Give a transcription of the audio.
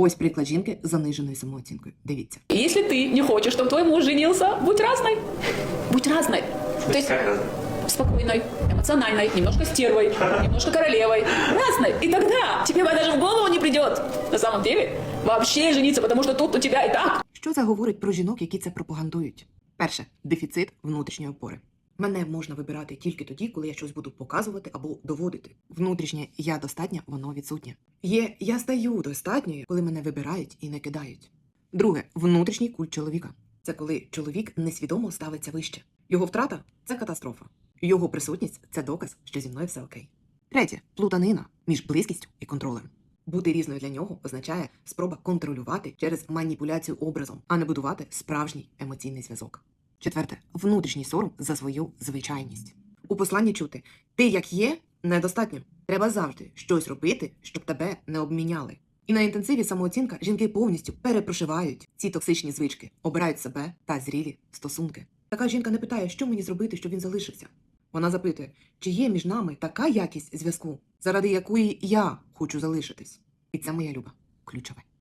Ось приклад жінки з заниженою самооцінкою. Дивіться. Если ты не хочешь, чтобы твой муж женился, будь разной. Будь разной. То есть спокойной, эмоциональной, немножко стервой, немножко королевой, разной. И тогда тебе даже в голову не придет на самом деле вообще жениться, потому что тут у тебя и так Що це говорить про жінок, які це пропагандують? Перше дефіцит внутрішньої опори. Мене можна вибирати тільки тоді, коли я щось буду показувати або доводити. Внутрішнє я достатня, воно відсутнє. Є я стаю достатньою, коли мене вибирають і не кидають. Друге внутрішній культ чоловіка. Це коли чоловік несвідомо ставиться вище. Його втрата це катастрофа. Його присутність це доказ, що зі мною все окей. Третє плутанина між близькістю і контролем. Бути різною для нього означає спроба контролювати через маніпуляцію образом, а не будувати справжній емоційний зв'язок. Четверте внутрішній сором за свою звичайність. У посланні чути ти як є недостатньо. Треба завжди щось робити, щоб тебе не обміняли. І на інтенсиві самооцінка жінки повністю перепрошивають ці токсичні звички, обирають себе та зрілі стосунки. Така жінка не питає, що мені зробити, щоб він залишився. Вона запитує, чи є між нами така якість зв'язку, заради якої я хочу залишитись. І це моя люба ключове.